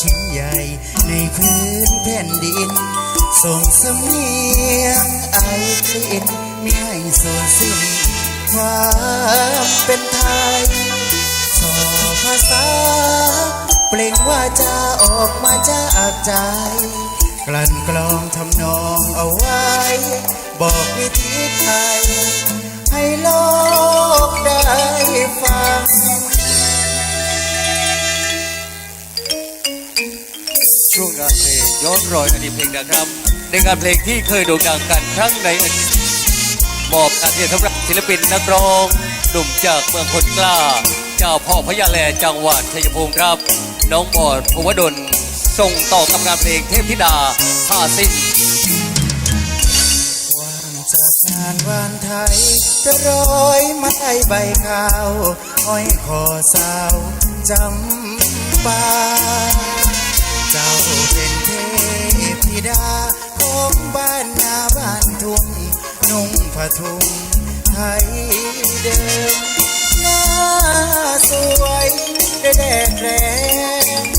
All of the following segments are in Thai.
ชิ้นใหญ่ในพื้นแผ่นดิน ส่งสำเนียงไอคลินไม่ให้สูญสิ้นความเป็นไทยสอภาษา เปล่งว่าจะออกมาจากใจ กลั่นกลองทำนองเอาไว้ บอกวิธีไทย ให้โลกได้ฟัง ช่วงงานเพลงย้อนรอยอดีตเพลงนะครับ ในงานเพลงที่เคยโด่งดังกันครั้งในอดีตมอบกาเทียนสำหรับศิลปินนักร้องหนุ่มจากเมืองคนกล้า เจ้าพ่อพญาแลจังหวัดชัยภูมิครับ น้องบอดภูวดลส่งต่อกับงานเพลงเทพธิดาผ้าสิ้นว่างจากงานวานไทย จะร้อยไม้ใบขาวอ้อยคอสาวจำปา เจ้าเป็นเทพธิดาของบ้านนาบ้านทุ่งนุ่งผ้าถุงไทยเดิมหน้าสวยได้แดดแรง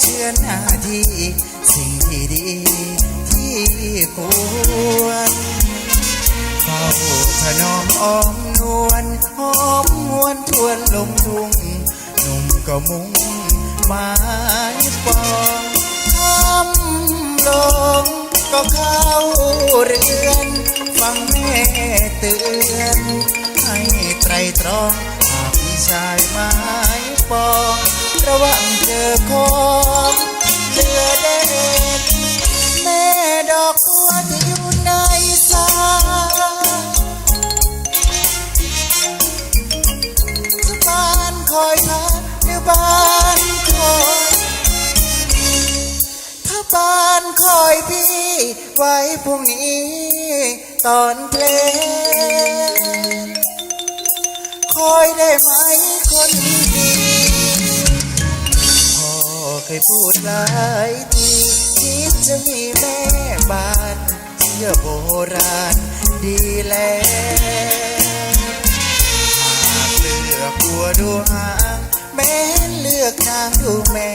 เชื่อนหน้าที่สิ่งที่ดีที่ควรเฝ้าถนอมอ้อมนวลหอมหวนทวนลงทุ่งหนุ่มก็มุ่งหมายปองทำลงก็เข้าเรือนฟังแม่เตือนให้ไตรตรองหากมีชายหมายปอง ระวังเจอของเจือเด็ดแม่ดอกบัวที่อยู่ในสายจะบ้านคอยพักหรือบ้านคอยถ้าบ้านคอยพี่ ไว้พรุ่งนี้ ตอนเพลงคอยได้ไหมคนดี เคยพูดหลายทีคิดจะมีแม่บ้านเชื่อโบราณดีแล้วหากเลือกบัวดูหางแม้เลือกนางดูแม่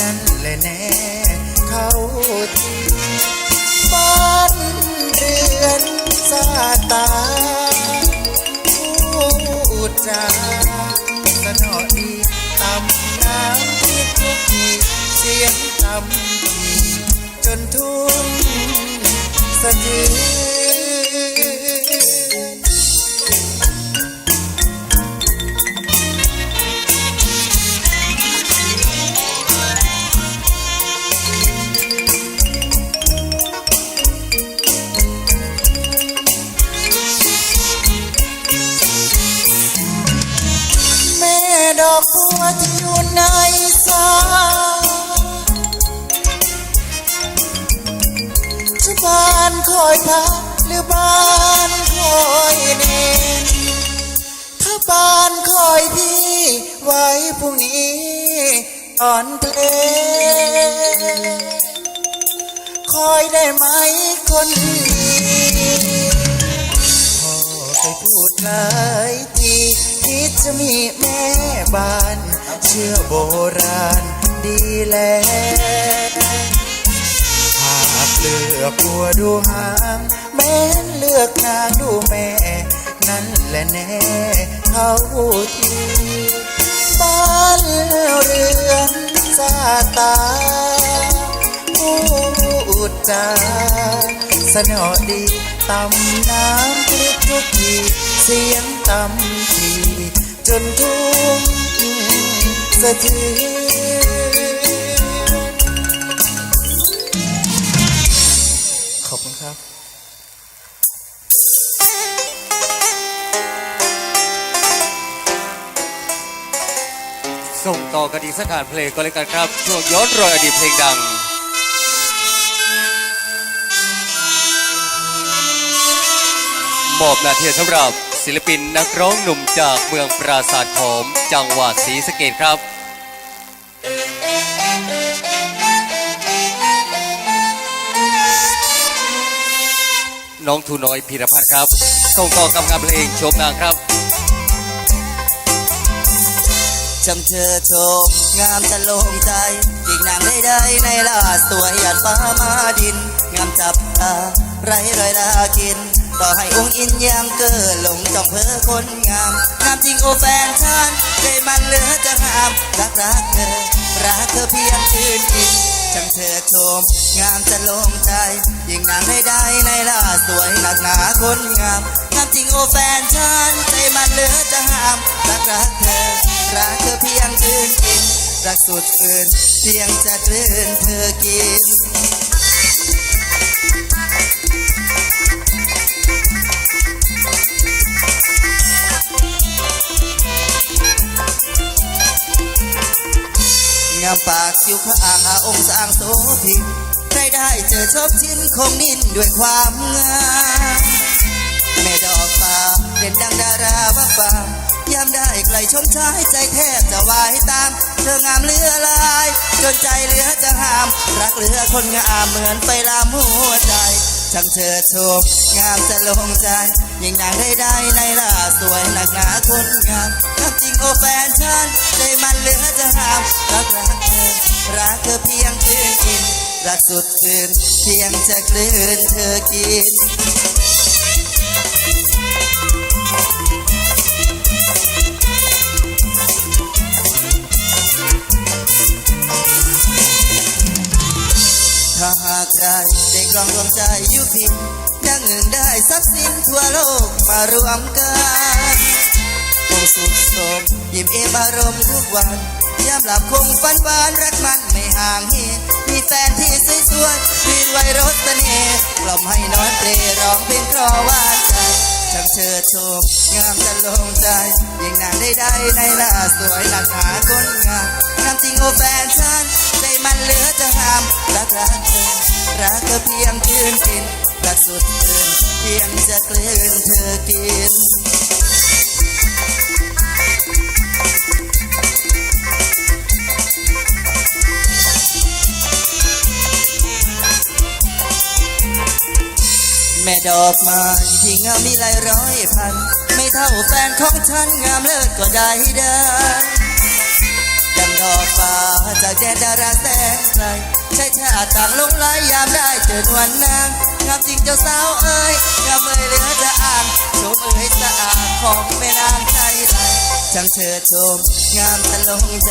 นั่นแหละแน่เขาทีบ้านเรือนซาตาพูดจาสนอดี เสียงต่ำทีจนทุ่งสะเทือน จะบ้านคอยพักหรือบ้านคอยเน้นถ้าบ้านคอยพี่ไว้พรุ่งนี้ตอนเพลงคอยได้ไหมคนดีพ่อเคยพูดหลายทีคิดจะมีแม่บ้าน เชื่อโบราณดีแล้ว เลือกบัวดูหางแม้นเลือกนางดูแม่ นั่นแหละแน่เขาทีบ้านเรือนซาตาพูดจาสนอดีตำน้ำพลิกทุกทีเสียงตำทีจนทุ่งสะเทือน ส่งต่อกันอีกสักการเพลงก็เลยกันครับช่วงย้อนรอยอดีตเพลงดัง มอบน้าที่สำหรับศิลปินนักร้องหนุ่มจากเมืองปราสาทหอม จังหวัดศรีสะเกดครับน้องทูน้อยพีรพัฒน์ครับ ส่งต่อกำกับเพลงโชมนางครับ จำเธอชม งามจะลงใจอีกนางได้ได้ในลาสวยหยาดฟ้ามาดิน งามจับตาไรรอยลากิน ต่อให้องค์อินยังเกิดหลงจองเพอคนงาม งามจริงโอแฟนฉันใจมันเหลือจะห้ามรักรักเธอ รักเธอเพียงชื่นกินจังเธอชม งามจะลงใจยิ่งนางได้ได้ในลาสวยหนักหนาคนงาม งามจริงโอแฟนฉันใจมันเหลือจะห้ามรักรักเธอ รักเธอเพียงชื่นกินรักสุดฝืนเพียงจะกลืนเธอกินงามปากคิ้วข้างอาองค์สร้างโสภิงใครได้เจอชอบชิ้นคงนิ่นด้วยความงามแม่ดอกฟ้าเด่นดังดาราว่าฟ้า ยามได้ใกล้ชมชายใจแทบจะวายตาม เธองามเหลือลาย จนใจเหลือจะห้าม รักเหลือคนงามเหมือนไฟลามหัวใจช่างเธอชมงามจะลงใจ ยิ่งนางได้ได้ในล่าสวยหนักหนาคนงามงามจริงโอแฟนฉันใจมันเหลือจะห้ามรักรักเธอรักเธอเพียงคืนกิน รักสุดคืนเพียงจะกลืนเธอกิน ได้กลองดวงใจยู่พิมดังเงินได้ทรัพย์สินทั่วโลกมารวมกันคงสุขสมยิ้มเอมอารมณ์ทุกวันยามหลับคงฝันหวานรักมันไม่ห่างเหตุมีแฟนที่สวยสวยๆวีไวยรสเสน่ห์กล่อมให้นอนเปรร้องเพลงครอวานใจช่างเชิดชมงามจะลงใจ ยิ่งนางได้ได้ในล่าสวยหนักหาคนงามงามจริงโอแฟนฉัน มันเหลือจะห้ามรักรักเธอรักเธอเพียงคืนกินรักสุดคืนเพียงจะกลืนเธอกินแม่ดอกไม้ที่งามมีหลายร้อยพัน ไม่เท่าแฟนของฉันงามเลิศก็ได้เดินดัง ดอกฟ้าจากแดนดาราแสนไกลใช่ชาติต่างลงไหลยามได้เจอนวลนางงามจริงเจ้าสาวเอ้ยงามเอ้ยเหลือจะอ่างชมเอ้ยสะอาดของแม่นางไทยไหลช่างเชิดชม งามตะลงใจ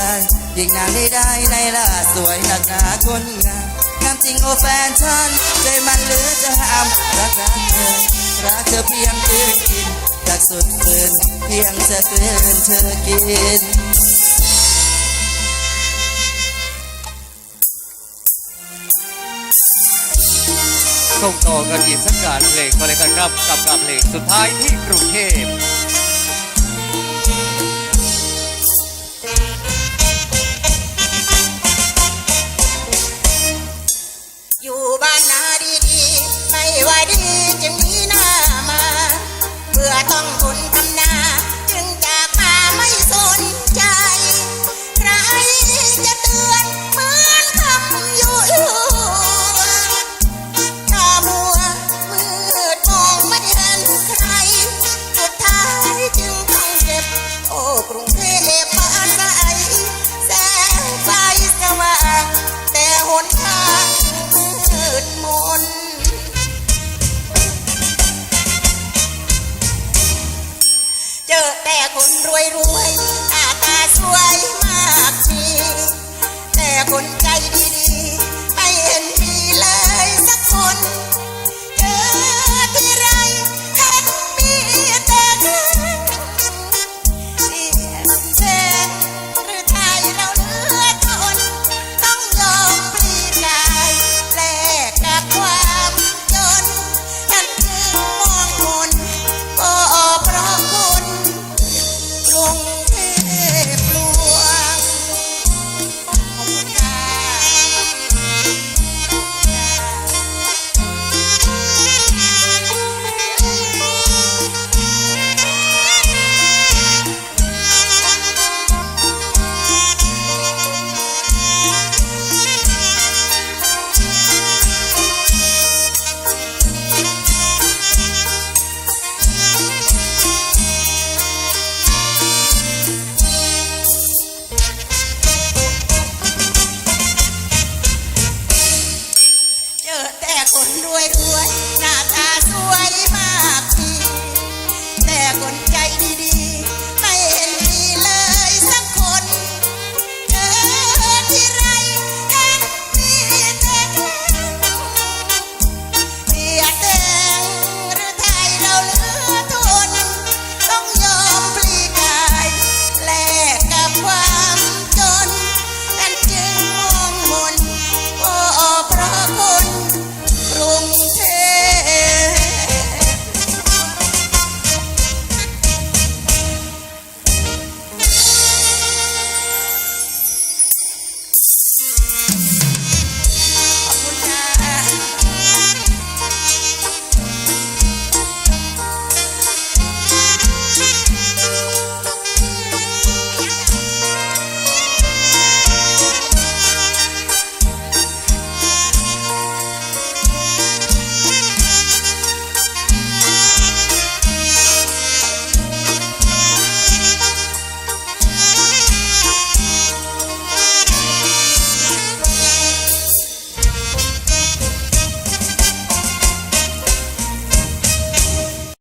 ยิ่งนางได้ได้ในล่าสวยหนักหนาคนงามงามจริงโอแฟนฉันใจมันเหลือจะห้ามรักรักเธอรักเธอเพียงคืนกินรักสุดคืนเพียงจะกลืนเธอกิน ส่งต่อกันอีกสักการเพลงก็เลยกันครับกับการเพลงสุดท้ายที่กรุงเทพอยู่บ้านนาดีๆไม่ไหวดีจึงมีหน้ามาเบื่อต้องทน รวยรวยๆหน้าตาสวยมากทีแต่คนใจดี